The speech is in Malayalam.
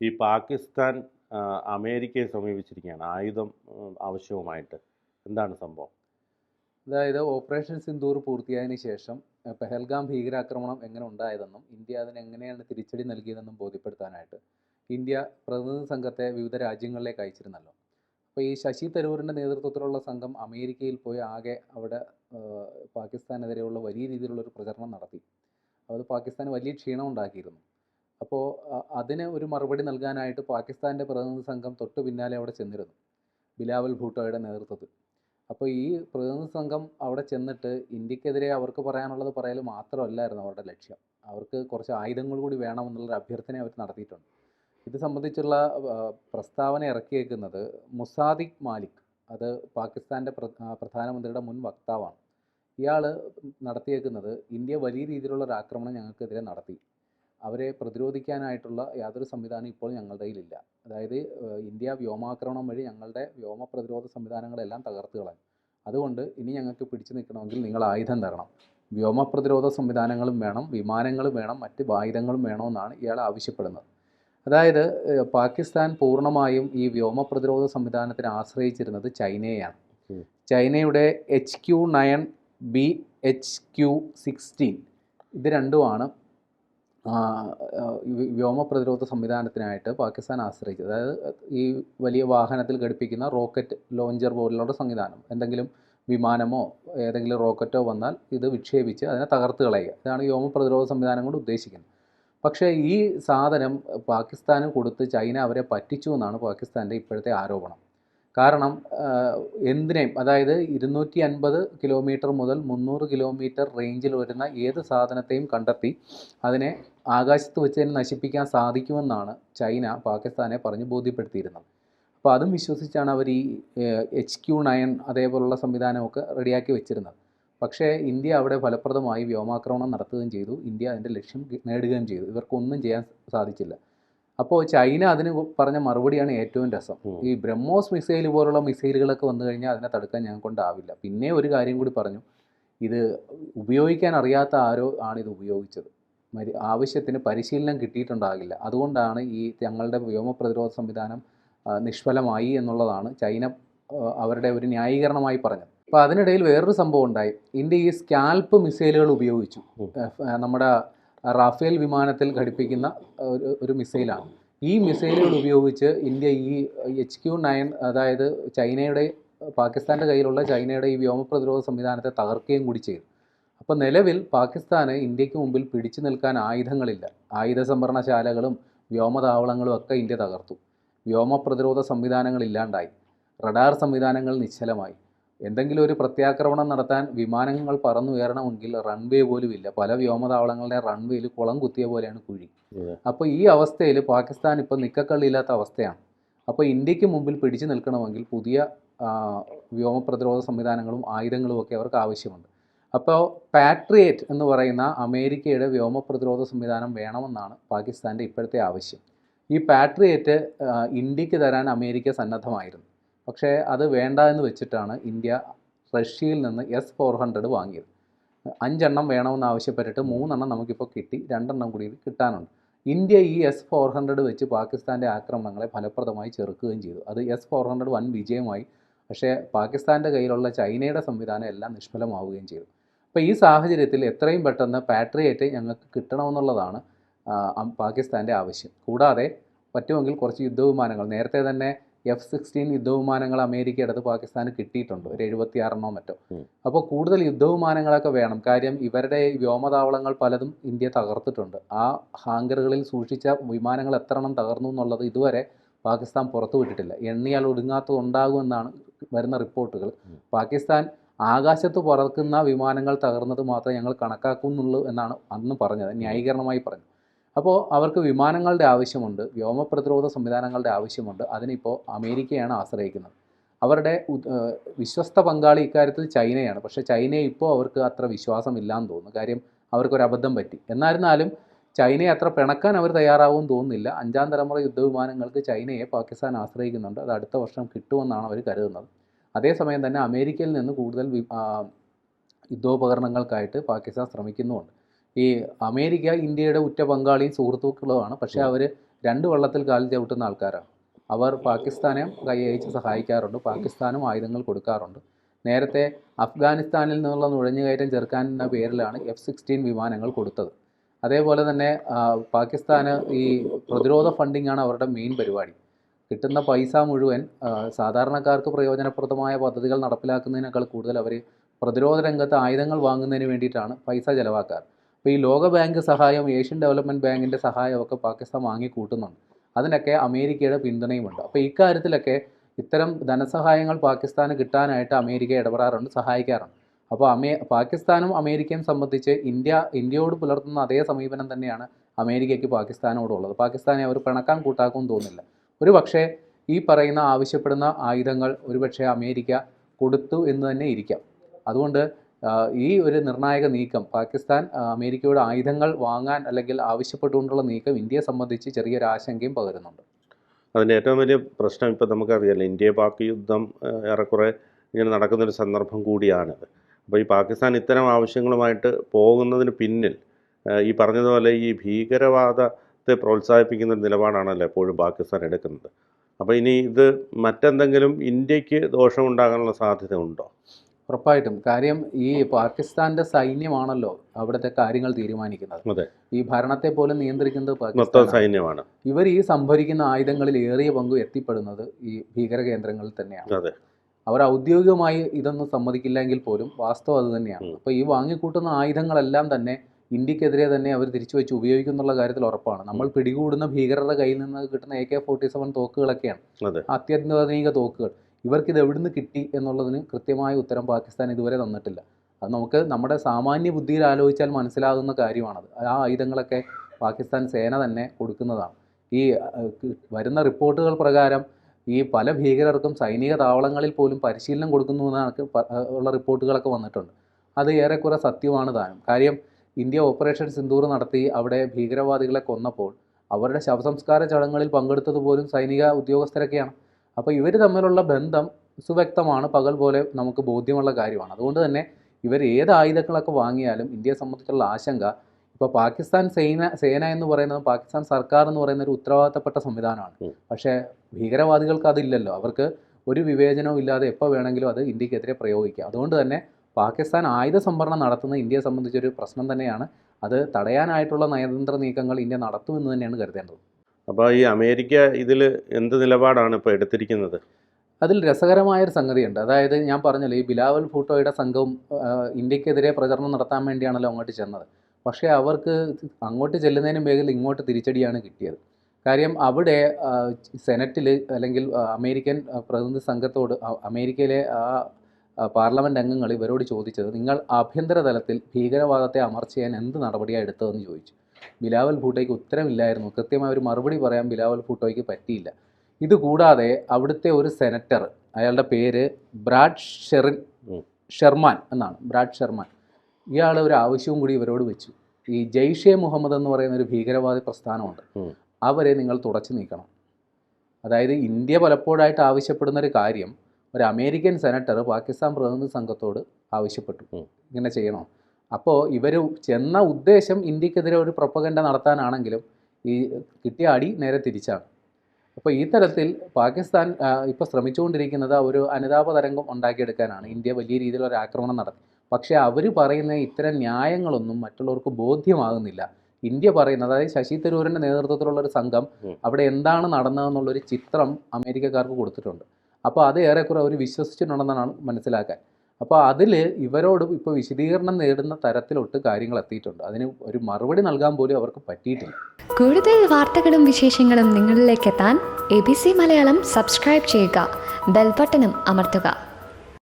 ഈ പാകിസ്ഥാൻ അമേരിക്കയെ സമീപിച്ചിരിക്കുകയാണ്. ആയുധം ആവശ്യവുമായിട്ട്. എന്താണ് സംഭവം? അതായത് ഓപ്പറേഷൻ സിന്ദൂർ പൂർത്തിയായതിനു ശേഷം പെഹൽഗാം ഭീകരാക്രമണം എങ്ങനെ ഉണ്ടായതെന്നും ഇന്ത്യ അതിന് എങ്ങനെയാണ് തിരിച്ചടി നൽകിയതെന്നും ബോധ്യപ്പെടുത്താനായിട്ട് ഇന്ത്യ പ്രതിനിധി സംഘത്തെ വിവിധ രാജ്യങ്ങളിലേക്ക് അയച്ചിരുന്നല്ലോ. അപ്പോൾ ഈ ശശി തരൂരിന്റെ നേതൃത്വത്തിലുള്ള സംഘം അമേരിക്കയിൽ പോയി ആകെ അവിടെ പാകിസ്ഥാനെതിരെയുള്ള വലിയ രീതിയിലുള്ള ഒരു പ്രചരണം നടത്തി. അത് പാകിസ്ഥാന് വലിയ ക്ഷീണം ഉണ്ടാക്കിയിരുന്നു. അപ്പോൾ അതിന് ഒരു മറുപടി നൽകാനായിട്ട് പാകിസ്ഥാന്റെ പ്രതിനിധി സംഘം തൊട്ടു പിന്നാലെ അവിടെ ചെന്നിരുന്നു. ബിലാവൽ ഭൂട്ടോയുടെ നേതൃത്വത്തിൽ. അപ്പോൾ ഈ പ്രതിനിധി സംഘം അവിടെ ചെന്നിട്ട് ഇന്ത്യക്കെതിരെ അവർക്ക് പറയാനുള്ളത് പറയൽ മാത്രമല്ലായിരുന്നു അവരുടെ ലക്ഷ്യം. അവർക്ക് കുറച്ച് ആയുധങ്ങൾ കൂടി വേണമെന്നുള്ളൊരു അഭ്യർത്ഥന അവർ നടത്തിയിട്ടുണ്ട്. ഇത് സംബന്ധിച്ചുള്ള പ്രസ്താവന ഇറക്കിയേക്കുന്നത് മുസാദിഖ് മാലിക്. അത് പാകിസ്ഥാന്റെ പ്രധാനമന്ത്രിയുടെ മുൻ വക്താവാണ്. ഇയാൾ നടത്തിയേക്കുന്നത് ഇന്ത്യ വലിയ രീതിയിലുള്ള ഒരു ആക്രമണം ഞങ്ങൾക്കെതിരെ നടത്തി. അവരെ പ്രതിരോധിക്കാനായിട്ടുള്ള യാതൊരു സംവിധാനം ഇപ്പോൾ ഞങ്ങളുടെ കയ്യിലില്ല. അതായത് ഇന്ത്യ വ്യോമാക്രമണം വഴി ഞങ്ങളുടെ വ്യോമ പ്രതിരോധ സംവിധാനങ്ങളെല്ലാം തകർത്ത് കളഞ്ഞു. അതുകൊണ്ട് ഇനി ഞങ്ങൾക്ക് പിടിച്ചു നിൽക്കണമെങ്കിൽ നിങ്ങൾ ആയുധം തരണം. വ്യോമ പ്രതിരോധ സംവിധാനങ്ങളും വേണം വിമാനങ്ങളും വേണം മറ്റ് ആയുധങ്ങളും വേണമെന്നാണ് ഇയാൾ ആവശ്യപ്പെടുന്നത്. അതായത് പാകിസ്ഥാൻ പൂർണമായും ഈ വ്യോമ പ്രതിരോധ സംവിധാനത്തിന് ആശ്രയിച്ചിരുന്നത് ചൈനയെയാണ്. ചൈനയുടെ H Q nine B H Q sixteen ഇത് രണ്ടുമാണ് വ്യോമ പ്രതിരോധ സംവിധാനത്തിനായിട്ട് പാകിസ്ഥാൻ ആശ്രയിച്ചത് അതായത് ഈ വലിയ വാഹനത്തിൽ ഘടിപ്പിക്കുന്ന റോക്കറ്റ് ലോഞ്ചർ പോലുള്ള സംവിധാനം എന്തെങ്കിലും വിമാനമോ ഏതെങ്കിലും റോക്കറ്റോ വന്നാൽ ഇത് വിക്ഷേപിച്ച് അതിനെ തകർത്ത് കളയുക. ഇതാണ് വ്യോമ പ്രതിരോധ സംവിധാനം കൊണ്ട് ഉദ്ദേശിക്കുന്നത്. പക്ഷേ ഈ സാധനം പാകിസ്ഥാന് കൊടുത്ത് ചൈന അവരെ പറ്റിച്ചു എന്നാണ് പാകിസ്ഥാന്റെ ഇപ്പോഴത്തെ ആരോപണം. കാരണം എന്തിനേയും അതായത് ഇരുന്നൂറ്റി അൻപത് കിലോമീറ്റർ മുതൽ മുന്നൂറ് കിലോമീറ്റർ റേഞ്ചിൽ വരുന്ന ഏത് സാധനത്തെയും കണ്ടെത്തി അതിനെ ആകാശത്ത് വെച്ച് തന്നെ നശിപ്പിക്കാൻ സാധിക്കുമെന്നാണ് ചൈന പാകിസ്ഥാനെ പറഞ്ഞ് ബോധ്യപ്പെടുത്തിയിരുന്നത്. അപ്പോൾ അതും വിശ്വസിച്ചാണ് അവർ ഈ എച്ച് ക്യു നയൻ അതേപോലുള്ള സംവിധാനമൊക്കെ റെഡിയാക്കി വെച്ചിരുന്നത്. പക്ഷേ ഇന്ത്യ അവിടെ ഫലപ്രദമായി വ്യോമാക്രമണം നടത്തുകയും ചെയ്തു. ഇന്ത്യ അതിന്റെ ലക്ഷ്യം നേടുകയും ചെയ്തു. ഇവർക്കൊന്നും ചെയ്യാൻ സാധിച്ചില്ല. അപ്പോൾ ചൈന അതിന് പറഞ്ഞ മറുപടിയാണ് ഏറ്റവും രസം. ഈ ബ്രഹ്മോസ് മിസൈൽ പോലുള്ള മിസൈലുകളൊക്കെ വന്നു കഴിഞ്ഞാൽ അതിനെ തടുക്കാൻ ഞങ്ങൾ കൊണ്ടാവില്ല. പിന്നെ ഒരു കാര്യം കൂടി പറഞ്ഞു. ഇത് ഉപയോഗിക്കാൻ അറിയാത്ത ആരോ ആണ് ഇത് ഉപയോഗിച്ചത്. മരി ആവശ്യത്തിന് പരിശീലനം കിട്ടിയിട്ടുണ്ടാകില്ല. അതുകൊണ്ടാണ് ഈ ഞങ്ങളുടെ വ്യോമ പ്രതിരോധ സംവിധാനം നിഷ്ഫലമായി എന്നുള്ളതാണ് ചൈന അവരുടെ ഒരു ന്യായീകരണമായി പറഞ്ഞത്. അപ്പോൾ അതിനിടയിൽ വേറൊരു സംഭവം ഉണ്ടായി. ഇന്ത്യ ഈ സ്കാൽപ്പ് മിസൈലുകൾ ഉപയോഗിച്ചു. നമ്മുടെ റാഫേൽ വിമാനത്തിൽ ഘടിപ്പിക്കുന്ന ഒരു ഒരു മിസൈലാണ്. ഈ മിസൈലുകൾ ഉപയോഗിച്ച് ഇന്ത്യ ഈ എച്ച് ക്യു നയൻ അതായത് ചൈനയുടെ പാകിസ്ഥാന്റെ കയ്യിലുള്ള ചൈനയുടെ ഈ വ്യോമ പ്രതിരോധ സംവിധാനത്തെ തകർക്കുകയും കൂടി ചെയ്തു. അപ്പോൾ നിലവിൽ പാകിസ്ഥാന് ഇന്ത്യയ്ക്ക് മുമ്പിൽ പിടിച്ചു നിൽക്കാൻ ആയുധങ്ങളില്ല. ആയുധ സംഭരണശാലകളും വ്യോമതാവളങ്ങളും ഒക്കെ ഇന്ത്യ തകർത്തു. വ്യോമ പ്രതിരോധ സംവിധാനങ്ങൾ ഇല്ലാണ്ടായി. റഡാർ സംവിധാനങ്ങൾ നിശ്ചലമായി. എന്തെങ്കിലും ഒരു പ്രത്യാക്രമണം നടത്താൻ വിമാനങ്ങൾ പറന്നുയരണമെങ്കിൽ റൺവേ പോലും ഇല്ല. പല വ്യോമതാവളങ്ങളുടെ റൺവേയിൽ കുളം കുത്തിയ പോലെയാണ് കുഴി. അപ്പോൾ ഈ അവസ്ഥയിൽ പാകിസ്ഥാൻ ഇപ്പോൾ നിക്കക്കള്ളിയില്ലാത്ത അവസ്ഥയാണ്. അപ്പോൾ ഇന്ത്യയ്ക്ക് മുമ്പിൽ പിടിച്ചു നിൽക്കണമെങ്കിൽ പുതിയ വ്യോമ പ്രതിരോധ സംവിധാനങ്ങളും ആയുധങ്ങളും ഒക്കെ അവർക്ക് ആവശ്യമുണ്ട്. അപ്പോൾ പാട്രിയേറ്റ് എന്ന് പറയുന്ന അമേരിക്കയുടെ വ്യോമ പ്രതിരോധ സംവിധാനം വേണമെന്നാണ് പാകിസ്ഥാന്റെ ഇപ്പോഴത്തെ ആവശ്യം. ഈ പാട്രിയേറ്റ് ഇന്ത്യയ്ക്ക് തരാൻ അമേരിക്ക സന്നദ്ധമായിരുന്നു. പക്ഷേ അത് വേണ്ട എന്ന് വെച്ചിട്ടാണ് ഇന്ത്യ റഷ്യയിൽ നിന്ന് എസ് ഫോർ ഹൺഡ്രഡ് വാങ്ങിയത്. അഞ്ചെണ്ണം വേണമെന്ന് ആവശ്യപ്പെട്ടിട്ട് മൂന്നെണ്ണം നമുക്കിപ്പോൾ കിട്ടി രണ്ടെണ്ണം കൂടി കിട്ടാനുണ്ട്. ഇന്ത്യ ഈ എസ് ഫോർ ഹൺഡ്രഡ് വെച്ച് പാകിസ്ഥാന്റെ ആക്രമണങ്ങളെ ഫലപ്രദമായി ചെറുക്കുകയും ചെയ്തു. അത് എസ് ഫോർ ഹൺഡ്രഡ് വൻ വിജയമായി. പക്ഷേ പാകിസ്ഥാന്റെ കയ്യിലുള്ള ചൈനയുടെ സംവിധാനം എല്ലാം നിഷ്ഫലമാവുകയും ചെയ്തു. അപ്പോൾ ഈ സാഹചര്യത്തിൽ എത്രയും പെട്ടെന്ന് പാട്രിയേറ്റ് ഞങ്ങൾക്ക് കിട്ടണമെന്നുള്ളതാണ് പാകിസ്ഥാന്റെ ആവശ്യം. കൂടാതെ പറ്റുമെങ്കിൽ കുറച്ച് യുദ്ധവിമാനങ്ങൾ നേരത്തെ തന്നെ എഫ് സിക്സ്റ്റീൻ യുദ്ധവിമാനങ്ങൾ അമേരിക്കയുടെ അടുത്ത് പാകിസ്ഥാന് കിട്ടിയിട്ടുണ്ട് ഒരു എഴുപത്തിയാറെണ്ണോ മറ്റോ. അപ്പോൾ കൂടുതൽ യുദ്ധവിമാനങ്ങളൊക്കെ വേണം. കാര്യം ഇവരുടെ വ്യോമതാവളങ്ങൾ പലതും ഇന്ത്യ തകർത്തിട്ടുണ്ട്. ആ ഹാങ്കറുകളിൽ സൂക്ഷിച്ച വിമാനങ്ങൾ എത്ര എണ്ണം തകർന്നു എന്നുള്ളത് ഇതുവരെ പാകിസ്ഥാൻ പുറത്തുവിട്ടിട്ടില്ല. എണ്ണിയാൽ ഒടുങ്ങാത്തത് ഉണ്ടാകുമെന്നാണ് വരുന്ന റിപ്പോർട്ടുകൾ. പാകിസ്ഥാൻ ആകാശത്ത് പറക്കുന്ന വിമാനങ്ങൾ തകർന്നത് മാത്രമേ ഞങ്ങൾ കണക്കാക്കുന്നുള്ളൂ എന്നാണ് അന്ന് പറഞ്ഞത് ന്യായീകരണമായി പറഞ്ഞു അപ്പോൾ അവർക്ക് വിമാനങ്ങളുടെ ആവശ്യമുണ്ട് വ്യോമ പ്രതിരോധ സംവിധാനങ്ങളുടെ ആവശ്യമുണ്ട് അതിനിപ്പോൾ അമേരിക്കയാണ് ആശ്രയിക്കുന്നത്. അവരുടെ വിശ്വസ്ത പങ്കാളി ഇക്കാര്യത്തിൽ ചൈനയാണ് പക്ഷേ ചൈനയെ ഇപ്പോൾ അവർക്ക് അത്ര വിശ്വാസമില്ലാന്ന് തോന്നുന്നു. കാര്യം അവർക്കൊരു അബദ്ധം പറ്റി. എന്നായിരുന്നാലും ചൈനയെ അത്ര പിണക്കാൻ അവർ തയ്യാറാവുമെന്ന് തോന്നുന്നില്ല. അഞ്ചാം തലമുറ യുദ്ധവിമാനങ്ങൾക്ക് ചൈനയെ പാകിസ്ഥാൻ ആശ്രയിക്കുന്നുണ്ട്. അത് അടുത്ത വർഷം കിട്ടുമെന്നാണ് അവർ കരുതുന്നത്. അതേസമയം തന്നെ അമേരിക്കയിൽ നിന്ന് കൂടുതൽ യുദ്ധോപകരണങ്ങൾക്കായിട്ട് പാകിസ്ഥാൻ ശ്രമിക്കുന്നുമുണ്ട്. ഈ അമേരിക്ക ഇന്ത്യയുടെ ഉറ്റ പങ്കാളിയും സുഹൃത്തുക്കളുമാണ്. പക്ഷേ അവർ രണ്ട് വള്ളത്തിൽ കാലിൽ ചവിട്ടുന്ന ആൾക്കാരാണ്. അവർ പാകിസ്ഥാനെ കൈയച്ച് സഹായിക്കാറുണ്ട്. പാകിസ്ഥാനും ആയുധങ്ങൾ കൊടുക്കാറുണ്ട്. നേരത്തെ അഫ്ഗാനിസ്ഥാനിൽ നിന്നുള്ള നുഴഞ്ഞുകയറ്റം ചെറുക്കാൻ എന്ന പേരിലാണ് എഫ് സിക്സ്റ്റീൻ വിമാനങ്ങൾ കൊടുത്തത്. അതേപോലെ തന്നെ പാകിസ്ഥാന് ഈ പ്രതിരോധ ഫണ്ടിങ്ങാണ് അവരുടെ മെയിൻ പരിപാടി. കിട്ടുന്ന പൈസ മുഴുവൻ സാധാരണക്കാർക്ക് പ്രയോജനപ്രദമായ പദ്ധതികൾ നടപ്പിലാക്കുന്നതിനേക്കാൾ കൂടുതൽ അവർ പ്രതിരോധ രംഗത്ത് ആയുധങ്ങൾ വാങ്ങുന്നതിന് വേണ്ടിയിട്ടാണ് പൈസ ചിലവാക്കാറ്. അപ്പോൾ ഈ ലോക ബാങ്ക് സഹായം ഏഷ്യൻ ഡെവലപ്മെന്റ് ബാങ്കിന്റെ സഹായമൊക്കെ പാകിസ്ഥാൻ വാങ്ങിക്കൂട്ടുന്നുണ്ട്. അതിനൊക്കെ അമേരിക്കയുടെ പിന്തുണയുമുണ്ട്. അപ്പോൾ ഇക്കാര്യത്തിലൊക്കെ ഇത്തരം ധനസഹായങ്ങൾ പാകിസ്ഥാന് കിട്ടാനായിട്ട് അമേരിക്ക ഇടപെടാറുണ്ട് സഹായിക്കാറുണ്ട്. അപ്പോൾ അമേ പാകിസ്ഥാനും അമേരിക്കയും സംബന്ധിച്ച് ഇന്ത്യ ഇന്ത്യയോട് പുലർത്തുന്ന അതേ സമീപനം തന്നെയാണ് അമേരിക്കയ്ക്ക് പാകിസ്ഥാനോടുള്ളത്. പാകിസ്ഥാനെ അവർ പിണക്കാൻ കൂട്ടാക്കും തോന്നുന്നില്ല. ഒരു പക്ഷേ ഈ പറയുന്ന ആവശ്യപ്പെടുന്ന ആയുധങ്ങൾ ഒരുപക്ഷെ അമേരിക്ക കൊടുത്തു എന്ന് തന്നെ ഇരിക്കാം. അതുകൊണ്ട് ഈ ഒരു നിർണായക നീക്കം പാകിസ്ഥാൻ അമേരിക്കയുടെ ആയുധങ്ങൾ വാങ്ങാൻ അല്ലെങ്കിൽ ആവശ്യപ്പെട്ടുകൊണ്ടുള്ള നീക്കം ഇന്ത്യയെ സംബന്ധിച്ച് ചെറിയൊരു ആശങ്കയും പകരുന്നുണ്ട്. അതിന്റെ ഏറ്റവും വലിയ പ്രശ്നം ഇപ്പം നമുക്കറിയാലോ ഇന്ത്യ പാക് യുദ്ധം ഏറെക്കുറെ ഇങ്ങനെ നടക്കുന്നൊരു സന്ദർഭം കൂടിയാണിത് അപ്പോൾ ഈ പാകിസ്ഥാൻ ഇത്തരം ആവശ്യങ്ങളുമായിട്ട് പോകുന്നതിന് പിന്നിൽ ഈ പറഞ്ഞതുപോലെ ഈ ഭീകരവാദത്തെ പ്രോത്സാഹിപ്പിക്കുന്ന ഒരു നിലപാടാണല്ലോ എപ്പോഴും പാകിസ്ഥാൻ എടുക്കുന്നത്. അപ്പോൾ ഇനി ഇത് മറ്റെന്തെങ്കിലും ഇന്ത്യയ്ക്ക് ദോഷമുണ്ടാകാനുള്ള സാധ്യത ഉണ്ടോ? ഉറപ്പായിട്ടും. കാര്യം ഈ പാകിസ്ഥാന്റെ സൈന്യമാണല്ലോ അവിടുത്തെ കാര്യങ്ങൾ തീരുമാനിക്കുന്നത്. ഈ ഭരണത്തെ പോലും നിയന്ത്രിക്കുന്നത് പാകിസ്ഥാൻ സൈന്യമാണ്. ഇവർ ഈ സംഭരിക്കുന്ന ആയുധങ്ങളിൽ ഏറിയ പങ്കും എത്തിപ്പെടുന്നത് ഈ ഭീകര കേന്ദ്രങ്ങളിൽ തന്നെയാണ് അവർ ഔദ്യോഗികമായി ഇതൊന്നും സമ്മതിക്കില്ലെങ്കിൽ പോലും വാസ്തവം അത് തന്നെയാണ്. അപ്പൊ അപ്പോൾ ഈ വാങ്ങിക്കൂട്ടുന്ന ആയുധങ്ങളെല്ലാം തന്നെ ഇന്ത്യക്കെതിരെ തന്നെ അവർ തിരിച്ചു വെച്ച് ഉപയോഗിക്കുന്നുള്ള കാര്യത്തിൽ ഉറപ്പാണ്. നമ്മൾ പിടികൂടുന്ന ഭീകരരുടെ കയ്യിൽ നിന്ന് കിട്ടുന്ന എ കെ ഫോർട്ടി സെവൻ തോക്കുകളൊക്കെയാണ്. അതെ. അത്യാധുനിക തോക്കുകൾ. ഇവർക്ക് ഇത് എവിടുന്ന് കിട്ടി എന്നുള്ളതിന് കൃത്യമായ ഉത്തരം പാകിസ്ഥാൻ ഇതുവരെ തന്നിട്ടില്ല. അത് നമുക്ക് നമ്മുടെ സാമാന്യ ബുദ്ധിയിൽ ആലോചിച്ചാൽ മനസ്സിലാകുന്ന കാര്യമാണത്. ആ ആയുധങ്ങളൊക്കെ പാകിസ്ഥാൻ സേന തന്നെ കൊടുക്കുന്നതാണ്. ഈ വരുന്ന റിപ്പോർട്ടുകൾ പ്രകാരം ഈ പല ഭീകരർക്കും സൈനിക താവളങ്ങളിൽ പോലും പരിശീലനം കൊടുക്കുന്നു എന്നാണ് പ- ഉള്ള റിപ്പോർട്ടുകളൊക്കെ വന്നിട്ടുണ്ട്. അത് ഏറെക്കുറെ സത്യമാണ് താനും. കാര്യം ഇന്ത്യ ഓപ്പറേഷൻ സിന്ദൂർ നടത്തി അവിടെ ഭീകരവാദികളെ കൊന്നപ്പോൾ അവരുടെ ശവസംസ്കാര ചടങ്ങുകളിൽ പങ്കെടുത്തത് പോലും സൈനിക ഉദ്യോഗസ്ഥരൊക്കെയാണ്. അപ്പോൾ ഇവർ തമ്മിലുള്ള ബന്ധം സുവ്യക്തമാണ് പകൽ പോലെ നമുക്ക് ബോധ്യമുള്ള കാര്യമാണ്. അതുകൊണ്ട് തന്നെ ഇവർ ഏത് ആയുധങ്ങളൊക്കെ വാങ്ങിയാലും ഇന്ത്യയെ സംബന്ധിച്ചുള്ള ആശങ്ക ഇപ്പോൾ പാകിസ്ഥാൻ സേന സേന എന്ന് പറയുന്നത് പാകിസ്ഥാൻ സർക്കാർ എന്ന് പറയുന്ന ഒരു ഉത്തരവാദിത്തപ്പെട്ട സംവിധാനമാണ്. പക്ഷേ ഭീകരവാദികൾക്ക് അതില്ലല്ലോ. അവർക്ക് ഒരു വിവേചനവും ഇല്ലാതെ എപ്പോൾ വേണമെങ്കിലും അത് ഇന്ത്യക്കെതിരെ പ്രയോഗിക്കാം. അതുകൊണ്ട് തന്നെ പാകിസ്ഥാൻ ആയുധ സംഭരണം നടത്തുന്നത് ഇന്ത്യയെ സംബന്ധിച്ചൊരു പ്രശ്നം തന്നെയാണ്. അത് തടയാനായിട്ടുള്ള നയതന്ത്ര നീക്കങ്ങൾ ഇന്ത്യ നടത്തുമെന്ന് തന്നെയാണ് കരുതേണ്ടത്. അപ്പോൾ ഈ അമേരിക്ക ഇതിൽ എന്ത് നിലപാടാണ് ഇപ്പോൾ എടുത്തിരിക്കുന്നത്? അതിൽ രസകരമായൊരു സംഗതിയുണ്ട്. അതായത് ഞാൻ പറഞ്ഞല്ലോ ഈ ബിലാവൽ ഭൂട്ടോയുടെ സംഘവും ഇന്ത്യക്കെതിരെ പ്രചരണം നടത്താൻ വേണ്ടിയാണല്ലോ അങ്ങോട്ട് ചെന്നത്. പക്ഷേ അവർക്ക് അങ്ങോട്ട് ചെല്ലുന്നതിന് മേഖല ഇങ്ങോട്ട് തിരിച്ചടിയാണ് കിട്ടിയത്. കാര്യം അവിടെ സെനറ്റിൽ അല്ലെങ്കിൽ അമേരിക്കൻ പ്രതിനിധി സംഘത്തോട് അമേരിക്കയിലെ ആ, പാർലമെന്റ് അംഗങ്ങൾ ഇവരോട് ചോദിച്ചത് നിങ്ങൾ ആഭ്യന്തര തലത്തിൽ ഭീകരവാദത്തെ അമർച്ച ചെയ്യാൻ എന്ത് നടപടിയാണ് എടുത്തതെന്ന് ചോദിച്ചു. ബിലാവൽ ഭൂട്ടോയ്ക്ക് ഉത്തരമില്ലായിരുന്നു. കൃത്യമായ ഒരു മറുപടി പറയാൻ ബിലാവൽ ഭൂട്ടോയ്ക്ക് പറ്റിയില്ല. ഇതുകൂടാതെ അവിടുത്തെ ഒരു സെനറ്റർ അയാളുടെ പേര് ബ്രാഡ് ഷെറിൻ ഷെർമാൻ എന്നാണ്. Brad Sherman. ഇയാൾ ഒരു ആവശ്യവും കൂടി ഇവരോട് വെച്ചു. ഈ ജെയ്ഷെ മുഹമ്മദ് എന്ന് പറയുന്ന ഒരു ഭീകരവാദി പ്രസ്ഥാനമുണ്ട്. അവരെ നിങ്ങൾ തുടച്ചു നീക്കണം. അതായത് ഇന്ത്യ പലപ്പോഴായിട്ട് ആവശ്യപ്പെടുന്ന ഒരു കാര്യം ഒരു അമേരിക്കൻ സെനറ്റർ പാകിസ്ഥാൻ പ്രതിനിധി സംഘത്തോട് ആവശ്യപ്പെട്ടു. ഇങ്ങനെ ചെയ്യണോ? അപ്പോൾ ഇവർ ചെന്ന ഉദ്ദേശം ഇന്ത്യക്കെതിരെ ഒരു പ്രൊപ്പഗൻഡ നടത്താനാണെങ്കിലും ഈ കിട്ടിയ അടി നേരെ തിരിച്ചാണ്. അപ്പോൾ ഈ തരത്തിൽ പാകിസ്ഥാൻ ഇപ്പോൾ ശ്രമിച്ചുകൊണ്ടിരിക്കുന്നത് ഒരു അനുതാപ തരംഗം ഉണ്ടാക്കിയെടുക്കാനാണ്. ഇന്ത്യ വലിയ രീതിയിലുള്ള ഒരു ആക്രമണം നടത്തി. പക്ഷേ അവർ പറയുന്ന ഇത്തരം ന്യായങ്ങളൊന്നും മറ്റുള്ളവർക്ക് ബോധ്യമാകുന്നില്ല. ഇന്ത്യ പറയുന്നത് അതായത് ശശി തരൂരിന്റെ നേതൃത്വത്തിലുള്ള ഒരു സംഘം അവിടെ എന്താണ് നടന്നതെന്നുള്ളൊരു ചിത്രം അമേരിക്കക്കാർക്ക് കൊടുത്തിട്ടുണ്ട്. അപ്പോൾ അത് ഏറെക്കുറെ അവർ വിശ്വസിച്ചിട്ടുണ്ടെന്നാണ് മനസ്സിലാക്കാൻ. അപ്പോൾ അതിൽ ഇവരോട് ഇപ്പോൾ വിശദീകരണം നേടുന്ന തരത്തിലൊട്ട് കാര്യങ്ങൾ എത്തിയിട്ടുണ്ട്. അതിന് ഒരു മറുപടി നൽകാൻ പോലും അവർക്ക് പറ്റിയിട്ടില്ല. കൂടുതൽ വാർത്തകളും വിശേഷങ്ങളും നിങ്ങളിലേക്ക് എത്താൻ A B C Malayalam subscribe ചെയ്യുക. ബെൽബട്ടനും അമർത്തുക.